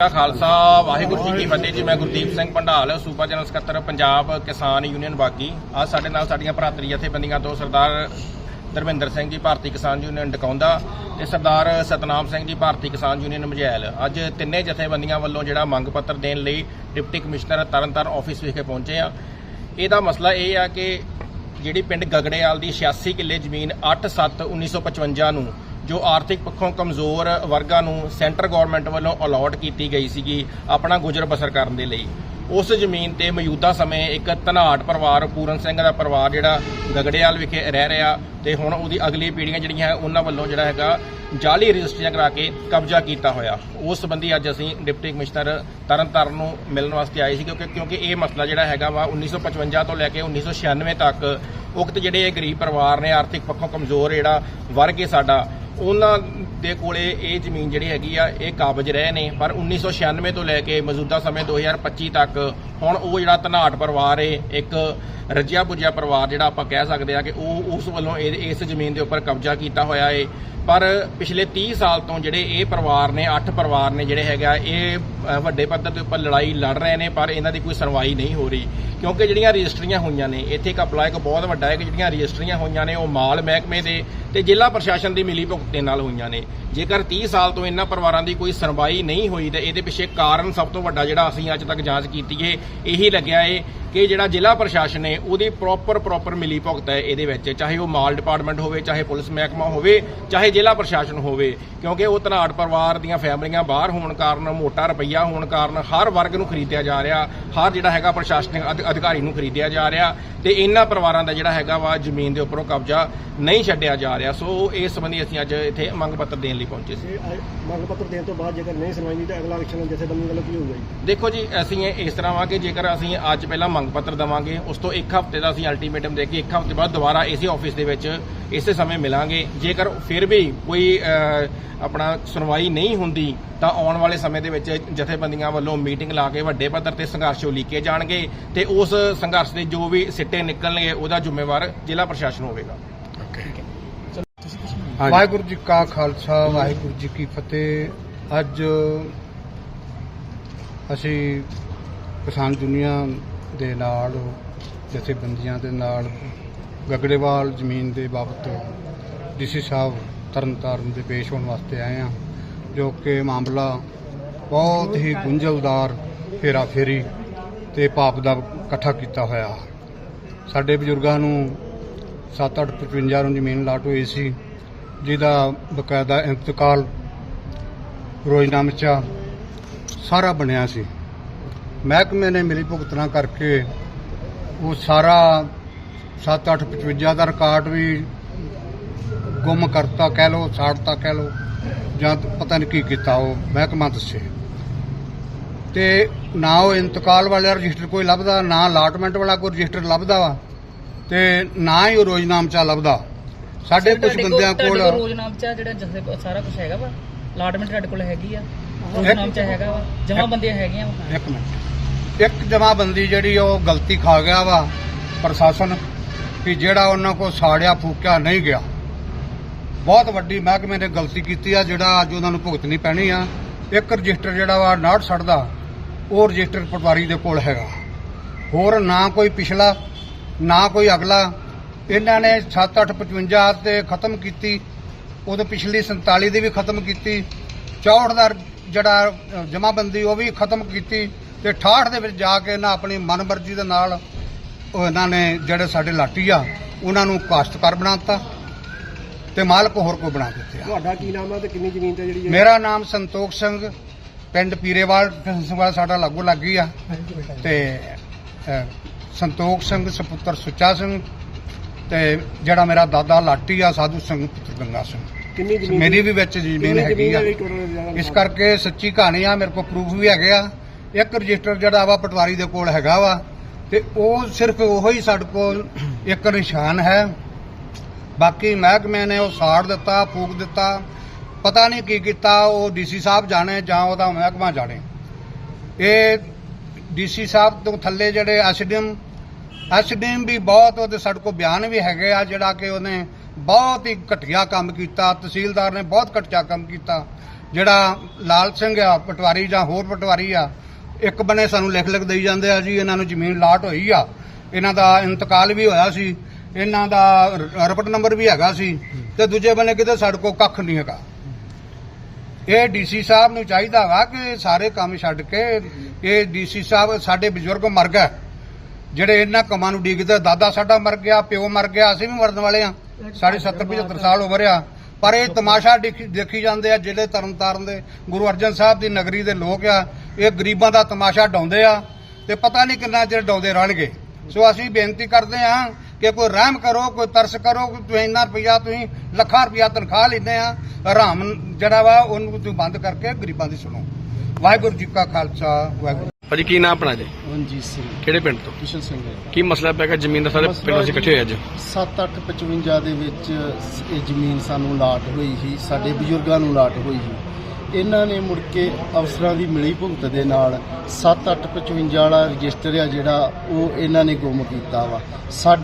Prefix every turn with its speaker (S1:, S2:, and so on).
S1: ਖਾਲਸਾ, ਵਾਹਿਗੁਰੂ ਜੀ ਕੀ ਫਤਿਹ ਜੀ। ਮੈਂ ਗੁਰਦੀਪ ਸਿੰਘ ਪੰਡਾਲ, ਸੂਬਾ ਜਨਰਲ ਸਕੱਤਰ, ਪੰਜਾਬ ਕਿਸਾਨ ਯੂਨੀਅਨ ਬਾਗੀ। ਅੱਜ ਸਾਡੇ ਨਾਲ ਸਾਡੀਆਂ ਭਰਾਤਰੀ ਜਥੇਬੰਦੀਆਂ ਤੋਂ ਸਰਦਾਰ ਧਰਮਿੰਦਰ ਸਿੰਘ ਜੀ, ਭਾਰਤੀ ਕਿਸਾਨ ਯੂਨੀਅਨ ਡਕਾਉਂਦਾ ਤੇ ਸਰਦਾਰ ਸਤਨਾਮ ਸਿੰਘ ਜੀ, ਭਾਰਤੀ ਕਿਸਾਨ ਯੂਨੀਅਨ ਮਜੈਲ। ਅੱਜ ਤਿੰਨੇ ਜਥੇਬੰਦੀਆਂ ਵੱਲੋਂ ਜਿਹੜਾ ਮੰਗ ਪੱਤਰ ਦੇਣ ਲਈ ਡਿਪਟੀ ਕਮਿਸ਼ਨਰ ਤਰਨਤਾਰਨ ਆਫਿਸ ਵਿਖੇ ਪਹੁੰਚੇ ਆ। ਇਹਦਾ ਮਸਲਾ ਇਹ ਆ ਕਿ ਜਿਹੜੀ ਪਿੰਡ ਗਗੜੇਵਾਲ ਦੀ 86 ਕਿੱਲੇ ਜ਼ਮੀਨ 8/7/1955 ਨੂੰ ਜੋ ਆਰਥਿਕ ਪੱਖੋਂ ਕਮਜ਼ੋਰ ਵਰਗਾਂ ਨੂੰ ਸੈਂਟਰ ਗਵਰਨਮੈਂਟ ਵੱਲੋਂ ਅਲਾਟ ਕੀਤੀ ਗਈ ਸੀਗੀ ਆਪਣਾ ਗੁਜ਼ਰ ਬਸਰ ਕਰਨ ਦੇ ਲਈ। ਉਸ ਜ਼ਮੀਨ ਤੇ ਮੌਜੂਦਾ ਸਮੇਂ ਇੱਕ ਧਨਾਟ ਪਰਿਵਾਰ, ਪੂਰਨ ਸਿੰਘ ਦਾ ਪਰਿਵਾਰ ਜਿਹੜਾ ਗਗੜਿਆਲ ਵਿਖੇ ਰਹਿ ਰਿਹਾ ਤੇ ਹੁਣ ਉਹਦੀ ਅਗਲੀ ਪੀੜ੍ਹੀਆਂ ਜਿਹੜੀਆਂ ਹੈ, ਉਹਨਾਂ ਵੱਲੋਂ ਜਿਹੜਾ ਹੈਗਾ ਜਾਲੀ ਰਜਿਸਟਰੀਆਂ ਕਰਾ ਕੇ ਕਬਜ਼ਾ ਕੀਤਾ ਹੋਇਆ। ਉਸ ਸੰਬੰਧੀ ਅੱਜ ਅਸੀਂ ਡਿਪਟੀ ਕਮਿਸ਼ਨਰ ਤਰਨਤਾਰਨ ਨੂੰ ਮਿਲਣ ਵਾਸਤੇ ਆਏ ਸੀ ਕਿਉਂਕਿ ਕਿਉਂਕਿ ਇਹ ਮਸਲਾ ਜਿਹੜਾ ਹੈਗਾ ਵਾ 1955 ਤੋਂ ਲੈ ਕੇ 1996 ਤੱਕ ਉਕਤ ਜਿਹੜੇ ਇਹ ਗਰੀਬ ਪਰਿਵਾਰ ਨੇ, ਆਰਥਿਕ ਪੱਖੋਂ ਕਮਜ਼ੋਰ ਜਿਹੜਾ ਵਰਗ ਹੈ ਸਾਡਾ ਉਹਨਾਂ ਦੇ ਕੋਲੇ ਇਹ ਜ਼ਮੀਨ ਜਿਹੜੀ ਹੈਗੀ ਆ, ਇਹ ਕਾਬਜ ਰਹੇ ਨੇ। ਪਰ 1996 ਤੋਂ ਲੈ ਕੇ ਮੌਜੂਦਾ ਸਮੇਂ 2025 ਤੱਕ ਹੁਣ ਉਹ ਜਿਹੜਾ ਧਨਾਟ ਪਰਿਵਾਰ ਏ, ਇੱਕ ਰੱਜਿਆ ਪੁੱਜਿਆ ਪਰਿਵਾਰ ਜਿਹੜਾ ਆਪਾਂ ਕਹਿ ਸਕਦੇ ਆ ਕਿ ਉਹ ਉਸ ਵੱਲੋਂ ਇਹ- ਇਸ ਜ਼ਮੀਨ ਦੇ ਉੱਪਰ ਕਬਜ਼ਾ ਕੀਤਾ ਹੋਇਆ ਏ। ਪਰ ਪਿਛਲੇ 30 ਸਾਲ ਤੋਂ ਜਿਹੜੇ ਇਹ ਪਰਿਵਾਰ ਨੇ 8 ਪਰਿਵਾਰ ਨੇ ਜਿਹੜੇ ਹੈਗਾ ਇਹ ਵੱਡੇ ਪੱਧਰ ਦੇ ਉੱਪਰ ਲੜਾਈ ਲੜ ਰਹੇ ਨੇ, ਪਰ ਇਹਨਾਂ ਦੀ ਕੋਈ ਸੁਣਵਾਈ ਨਹੀਂ ਹੋ ਰਹੀ। ਕਿਉਂਕਿ ਜਿਹੜੀਆਂ ਰਜਿਸਟਰੀਆਂ ਹੋਈਆਂ ਨੇ, ਇੱਥੇ ਇੱਕ ਅਪਲਾਈ ਇੱਕ ਬਹੁਤ ਵੱਡਾ ਹੈ ਕਿ ਜਿਹੜੀਆਂ ਰਜਿਸਟਰੀਆਂ ਹੋਈਆਂ ਨੇ, ਉਹ ਮਾਲ ਮਹਿਕਮੇ ਦੇ ਤੇ ਜ਼ਿਲ੍ਹਾ ਪ੍ਰਸ਼ਾਸਨ ਦੀ ਮਿਲੀ ਭੁਗਤ ਦੇ ਨਾਲ ਹੋਈਆਂ ਨੇ। ਜੇਕਰ 30 ਸਾਲ ਤੋਂ ਇਹਨਾਂ ਪਰਿਵਾਰਾਂ ਦੀ ਕੋਈ ਸੁਣਵਾਈ ਨਹੀਂ ਹੋਈ ਤੇ ਇਹਦੇ ਪਿੱਛੇ ਕਾਰਨ ਸਭ ਤੋਂ ਵੱਡਾ ਜਿਹੜਾ ਅਸੀਂ ਅੱਜ ਤੱਕ ਜਾਂਚ ਕੀਤੀ ਏ ਇਹੀ ਲੱਗਿਆ ਏ ਕਿ ਜਿਹੜਾ ਜ਼ਿਲ੍ਹਾ ਪ੍ਰਸ਼ਾਸਨ ਹੈ ਉਹਦੀ ਪ੍ਰੋਪਰ ਪ੍ਰੋਪਰ ਮਿਲੀ ਭੁਗਤ ਹੈ ਇਹਦੇ ਵਿੱਚ। ਚਾਹੇ ਉਹ ਮਾਲ ਡਿਪਾਰਟਮੈਂਟ ਹੋਵੇ ਚਾਹੇ ਪੁਲਿਸ ਮਹਿਕਮਾ ਹੋਵੇ ਚਾਹੇ ਜ਼ਿਲ੍ਹਾ ਪ੍ਰਸ਼ਾਸਨ ਹੋਵੇ ਕਿਉਂਕਿ ਉਹ ਧਨਾੜ ਪਰਿਵਾਰ ਦੀਆਂ ਫੈਮਲੀਆਂ ਬਾਹਰ ਹੋਣ ਕਾਰਨ ਮੋਟਾ ਰੁਪਈਆ ਹੋਣ ਕਾਰਨ ਹਰ ਵਰਗ ਨੂੰ ਖਰੀਦਿਆ ਜਾ ਰਿਹਾ ਹਰ ਜਿਹੜਾ ਹੈਗਾ ਪ੍ਰਸ਼ਾਸਨਿਕ ਅਧ- ਅਧਿਕਾਰੀ ਨੂੰ ਖਰੀਦਿਆ ਜਾ ਰਿਹਾ ਤੇ ਇਹਨਾਂ ਪਰਿਵਾਰਾਂ ਦਾ ਜਿਹੜਾ ਹੈਗਾ ਵਾ ਜ਼ਮੀਨ ਦੇ ਉੱਪਰੋਂ ਕਬਜ਼ਾ ਨਹੀਂ ਛੱਡਿਆ ਜਾ ਰਿਹਾ। ਸੋ ਇਸ ਸੰਬੰਧੀ ਅਸੀਂ ਅੱਜ ਇੱਥੇ ਮੰਗ ਪੱਤਰ ਦੇਣ ਲਈ ਪਹੁੰਚੇ ਸੀ।
S2: ਮੰਗ ਪੱਤਰ ਦੇਣ ਤੋਂ ਬਾਅਦ ਜੇਕਰ ਨਹੀਂ ਸੁਣਵਾਈ ਤਾਂ ਅਗਲਾ ਐਕਸ਼ਨ ਜਥੇਬੰਦੀ ਵੱਲੋਂ ਕੀ ਹੋਊਗਾ ਜੀ?
S1: ਦੇਖੋ ਜੀ ਅਸੀਂ ਇਸ ਤਰ੍ਹਾਂ ਵਾ ਕਿ ਜੇਕਰ ਅਸੀਂ ਅੱਜ ਪਹਿਲਾਂ ਮੰਗ ਪੱਤਰ ਦਵਾਂਗੇ ਉਸ ਤੋਂ ਇੱਕ ਹਫ਼ਤੇ ਦਾ ਅਸੀਂ ਅਲਟੀਮੇਟਮ ਦੇ ਕੇ ਇੱਕ ਹਫ਼ਤੇ ਬਾਅਦ ਦੁਬਾਰਾ ਇਸੇ ਆਫਿਸ ਦੇ ਵਿੱਚ ਇਸੇ ਸਮੇਂ ਮਿਲਾਂਗੇ। ਜੇਕਰ ਫਿਰ ਵੀ ਕੋਈ ਆਪਣਾ ਸੁਣਵਾਈ ਨਹੀਂ ਹੁੰਦੀ ਤਾਂ ਆਉਣ ਵਾਲੇ ਸਮੇਂ ਦੇ ਵਿੱਚ ਜਥੇਬੰਦੀਆਂ ਵੱਲੋਂ ਮੀਟਿੰਗ ਲਾ ਕੇ ਵੱਡੇ ਪੱਧਰ ਤੇ ਸੰਘਰਸ਼ ਉਲੀਕੇ ਜਾਣਗੇ ਤੇ ਉਸ ਸੰਘਰਸ਼ ਦੇ ਜੋ ਵੀ ਸਿੱਟੇ ਨਿਕਲਣਗੇ ਉਹਦਾ ਜ਼ਿੰਮੇਵਾਰ ਜ਼ਿਲ੍ਹਾ ਪ੍ਰਸ਼ਾਸਨ ਹੋਵੇਗਾ।
S3: ਵਾਹਿਗੁਰੂ ਜੀ ਕਾ ਖਾਲਸਾ ਵਾਹਿਗੁਰੂ ਜੀ ਕੀ ਫਤਿਹ। ਅੱਜ ਅਸੀਂ ਕਿਸਾਨ ਯੂਨੀਅਨ ਦੇ ਨਾਲ, ਜਥੇਬੰਦੀਆਂ ਦੇ ਨਾਲ, ਗਗੜੇਵਾਲ ਜ਼ਮੀਨ ਦੇ ਬਾਬਤ ਡੀਸੀ ਸਾਹਿਬ ਤਰਨਤਾਰਨ ਦੇ ਪੇਸ਼ ਹੋਣ ਵਾਸਤੇ ਆਏ ਹਾਂ, ਜੋ ਕਿ ਮਾਮਲਾ ਬਹੁਤ ਹੀ ਗੁੰਝਲਦਾਰ ਫੇਰਾ ਫੇਰੀ ਤੇ ਪਾਪ ਦਾ ਇਕੱਠਾ ਕੀਤਾ ਹੋਇਆ ਸਾਡੇ ਬਜ਼ੁਰਗਾਂ ਨੂੰ 7-855 ਨੂੰ ਜ਼ਮੀਨ ਲਾਟ ਹੋਈ ਸੀ, ਜਿਹਦਾ ਬਕਾਇਦਾ ਇੰਤਕਾਲ ਰੋਜ਼ਨਾਮਚਾ ਸਾਰਾ ਬਣਿਆ ਸੀ। ਮਹਿਕਮੇ ਨੇ ਮਿਲੀ ਭੁਗਤਣਾ ਕਰਕੇ ਉਹ ਸਾਰਾ 7-855 ਦਾ ਰਿਕਾਰਡ ਵੀ ਗੁੰਮ ਕਰਤਾ ਕਹਿ ਲੋ ਸਾੜਤਾ ਕਹਿ ਲੋ ਜਾਂ ਪਤਾ ਨਹੀਂ ਕੀ ਕੀਤਾ ਉਹ ਮਹਿਕਮਾ ਦੱਸੇ। ਤੇ ਨਾ ਉਹ ਇੰਤਕਾਲ ਵਾਲਾ ਰਜਿਸਟਰ ਕੋਈ ਲੱਭਦਾ ਨਾ ਅਲਾਟਮੈਂਟ ਵਾਲਾ ਕੋਈ ਰਜਿਸਟਰ ਲੱਭਦਾ ਵਾ ਤੇ ਨਾ ਹੀ ਉਹ ਰੋਜ਼ਨਾਮਚਾ ਲੱਭਦਾ। ਸਾਡੇ ਕੁਝ ਬੰਦਿਆਂ ਕੋਲ
S4: ਰੋਜ਼ਨਾਮਚਾ ਜਿਹੜਾ ਸਾਰਾ ਕੁਝ ਹੈਗਾ ਵਾ? ਅਲਾਟਮੈਂਟ ਤੁਹਾਡੇ ਕੋਲ ਹੈਗੀ ਆ। ਰੋਜ਼ਨਾਮਚਾ ਹੈਗਾ ਵਾ। ਜਮਾ ਬੰਦੀਆਂ ਹੈਗੀਆਂ ਵਾ।
S3: ਇੱਕ ਮਿੰਟ। ਇੱਕ ਜਮਾਬੰਦੀ ਜਿਹੜੀ ਉਹ ਗਲਤੀ ਖਾ ਗਿਆ ਵਾ ਪ੍ਰਸ਼ਾਸਨ ਕਿ ਜਿਹੜਾ ਉਹਨਾਂ ਕੋ ਸਾੜਿਆ ਫੂਕਿਆ ਨਹੀਂ ਗਿਆ। ਬਹੁਤ ਵੱਡੀ ਮਹਿਕਮੇ ਨੇ ਗਲਤੀ ਕੀਤੀ ਆ, ਜਿਹੜਾ ਅੱਜ ਉਹਨਾਂ ਨੂੰ ਭੁਗਤਣੀ ਪੈਣੀ ਆ। ਇੱਕ ਰਜਿਸਟਰ ਜਿਹੜਾ ਵਾ 69 ਦਾ ਉਹ ਰਜਿਸਟਰ ਪਟਵਾਰੀ ਦੇ ਕੋਲ ਹੈਗਾ। ਹੋਰ ਨਾ ਕੋਈ ਪਿਛਲਾ, ਨਾ ਕੋਈ ਅਗਲਾ। ਇਹਨਾਂ ਨੇ 7855 ਤੇ ਖਤਮ ਕੀਤੀ। ਉਹਦੇ ਪਿਛਲੀ 47 ਦੀ ਵੀ ਖਤਮ ਕੀਤੀ। 64 ਦਾ ਜਿਹੜਾ ਜਮਾਬੰਦੀ, ਉਹ ਵੀ ਖਤਮ ਕੀਤੀ। ਤੇ 68 ਦੇ ਵਿੱਚ ਜਾ ਕੇ ਇਹਨਾਂ ਆਪਣੀ ਮਨਮਰਜ਼ੀ ਦੇ ਨਾਲ ਉਹ ਇਹਨਾਂ ਨੇ ਜਿਹੜੇ ਸਾਡੇ ਲਾਟੀ ਆ ਉਹਨਾਂ ਨੂੰ ਕਾਸ਼ਤਕਾਰ ਬਣਾਤਾ ਤੇ ਮਾਲਕ ਹੋਰ ਕੋ ਬਣਾ ਦਿੱਤੇ। ਆ
S2: ਤੁਹਾਡਾ ਕੀ ਨਾਮ ਹੈ ਤੇ ਕਿੰਨੀ ਜ਼ਮੀਨ ਤੇ ਜਿਹੜੀ ਹੈ?
S3: ਮੇਰਾ ਨਾਮ ਸੰਤੋਖ ਸਿੰਘ ਪਿੰਡ ਪੀਰੇਵਾਲ ਸੰਸਵਾਲ ਸਾਡਾ ਲਾਗੂ ਲੱਗੀ ਆ। ਤੇ ਅਹ, ਸੰਤੋਖ ਸਿੰਘ ਸੁਪੁੱਤਰ ਸੁੱਚਾ ਸਿੰਘ ਤੇ ਜਿਹੜਾ ਮੇਰਾ ਦਾਦਾ ਲਾਟੀ ਆ ਸਾਧੂ ਸਿੰਘ ਪੁੱਤਰ ਗੰਗਾ ਸਿੰਘ।
S2: ਕਿੰਨੀ ਜ਼ਮੀਨ
S3: ਮੇਰੀ ਵੀ ਵਿੱਚ ਜ਼ਮੀਨ
S2: ਕਿੰਨੀ
S3: ਹੈਗੀ ਆ।
S2: ਜਿਹੜੀ
S3: ਇਸ ਕਰਕੇ ਸੱਚੀ ਕਹਾਣੀ ਆ ਮੇਰੇ ਕੋਲ ਪ੍ਰੂਫ ਵੀ ਹੈਗੇ ਆ। ਇੱਕ ਰਜਿਸਟਰ ਜਿਹੜਾ ਵਾ ਪਟਵਾਰੀ ਦੇ ਕੋਲ ਹੈਗਾ ਵਾ ਤੇ ਉਹ ਸਿਰਫ ਉਹੋ ਹੀ ਸਾਡੇ ਕੋਲ ਇੱਕ ਨਿਸ਼ਾਨ ਹੈ। ਬਾਕੀ ਮਹਿਕਮੇ ਨੇ ਉਹ ਸਾੜ ਦਿੱਤਾ, ਫੂਕ ਦਿੱਤਾ, ਪਤਾ ਨਹੀਂ ਕੀ ਕੀਤਾ, ਉਹ ਡੀਸੀ ਸਾਹਿਬ ਜਾਣੇ ਜਾਂ ਉਹਦਾ ਮਹਿਕਮਾ ਜਾਣੇ। ਇਹ ਡੀਸੀ ਸਾਹਿਬ ਤੋਂ ਥੱਲੇ ਜਿਹੜੇ ਐਸਡੀਐਮ ਐਸਡੀਐਮ ਵੀ ਬਹੁਤ ਉਹਦੇ ਸਾਡੇ ਕੋਲ ਬਿਆਨ ਵੀ ਹੈਗੇ ਆ, ਜਿਹੜਾ ਕਿ ਉਹਨੇ ਬਹੁਤ ਹੀ ਘਟੀਆ ਕੰਮ ਕੀਤਾ, ਤਹਿਸੀਲਦਾਰ ਨੇ ਬਹੁਤ ਘਟੀਆ ਕੰਮ ਕੀਤਾ। ਜਿਹੜਾ ਲਾਲ ਸਿੰਘ ਆ, ਪਟਵਾਰੀ ਜਾਂ ਹੋਰ ਪਟਵਾਰੀ ਆ ਇੱਕ ਬਨੇ ਸਾਨੂੰ ਲਿਖ ਲਿਖ ਦੇਈ ਜਾਂਦੇ ਆ ਜੀ ਇਹਨਾਂ ਨੂੰ ਜ਼ਮੀਨ ਲਾਟ ਹੋਈ ਆ। ਇਹਨਾਂ ਦਾ ਇੰਤਕਾਲ ਵੀ ਹੋਇਆ ਸੀ ਇਹਨਾਂ ਦਾ ਰਿਪੋਰਟ ਨੰਬਰ ਵੀ ਹੈਗਾ ਸੀ ਤੇ ਦੂਜੇ ਬੰਨੇ ਕਿਤੇ ਸਾਡੇ ਕੋਲ ਕੱਖ ਨਹੀਂ ਹੈਗਾ। ਇਹ ਡੀਸੀ ਸਾਹਿਬ ਨੂੰ ਚਾਹੀਦਾ ਵਾ ਕਿ ਸਾਰੇ ਕੰਮ ਛੱਡ ਕੇ ਇਹ ਡੀਸੀ ਸਾਹਿਬ ਸਾਡੇ ਬਜ਼ੁਰਗ ਮਰ ਗਏ। ਜਿਹੜੇ ਇਹਨਾਂ ਕੰਮਾਂ ਨੂੰ ਡੀਕਦੇ ਦਾਦਾ ਸਾਡਾ ਮਰ ਗਿਆ ਪਿਓ ਮਰ ਗਿਆ ਅਸੀਂ ਵੀ ਮਰਨ ਵਾਲੇ ਆ। ਸਾਡੇ 70 75 ਸਾਲ ਉਮਰ ਆ। ਪਰ ਇਹ ਤਮਾਸ਼ਾ ਦੇਖੀ ਜਾਂਦੇ ਆ ਜਿਹੜੇ ਤਰਨਤਾਰਨ ਦੇ, ਗੁਰੂ ਅਰਜਨ ਸਾਹਿਬ ਦੀ ਨਗਰੀ ਦੇ ਲੋਕ ਆ, ਇਹ ਗਰੀਬਾਂ ਦਾ ਤਮਾਸ਼ਾ ਡਾਉਂਦੇ ਆ ਤੇ ਪਤਾ ਨਹੀਂ ਕਿੰਨਾ ਚਿਰ ਡਾਉਂਦੇ ਰਹਿਣਗੇ। ਸੋ ਅਸੀਂ ਬੇਨਤੀ ਕਰਦੇ ਆ ਕਿ ਕੋਈ ਰਹਿਮ ਕਰੋ, ਕੋਈ ਤਰਸ ਕਰੋ, ਕਿ ਤੁਸੀਂ ਇੰਨਾ ਰੁਪਈਆ, ਤੁਸੀਂ ਲੱਖਾਂ ਰੁਪਇਆ ਤਨਖਾਹ ਲੈਂਦੇ ਆ ਆਰਾਮ ਜਿਹੜਾ ਵਾ, ਉਹਨੂੰ ਤੁਸੀਂ ਬੰਦ ਕਰਕੇ ਗਰੀਬਾਂ ਦੀ ਸੁਣੋ। ਵਾਹਿਗੁਰੂ ਜੀ ਕਾ ਖਾਲਸਾ, ਵਾਹਿਗੁਰੂ
S5: ਭਾਜੀ, ਕੀ ਨਾਮ ਆਪਣਾ ਜੀ?
S6: ਮਨਜੀਤ ਸਿੰਘ।
S5: ਕਿਹੜੇ ਪਿੰਡ ਤੋਂ?
S6: ਕਿਸ਼ਨ ਸਿੰਘ
S5: ਕੀ ਮਸਲਾ ਪੈ ਗਿਆ? ਜ਼ਮੀਨ ਦਾ ਸਾਰੇ ਪਿੰਡ ਅਸੀਂ ਇਕੱਠੇ ਹੋਏ ਅੱਜ।
S6: 7855 ਦੇ ਵਿੱਚ ਇਹ ਜ਼ਮੀਨ ਸਾਨੂੰ ਲਾਟ ਹੋਈ ਸੀ ਸਾਡੇ ਬਜ਼ੁਰਗਾਂ ਨੂੰ ਲਾਟ ਹੋਈ ਸੀ। ਇਹਨਾਂ ਨੇ ਮੁੜ ਕੇ ਅਫਸਰਾਂ ਦੀ ਮਿਲੀ ਭੁਗਤ ਦੇ ਨਾਲ 7855 ਵਾਲਾ ਰਜਿਸਟਰ ਆ ਜਿਹੜਾ ਉਹ ਇਹਨਾਂ ਨੇ ਗੁੰਮ ਕੀਤਾ ਵਾ। ਸਾਡੇ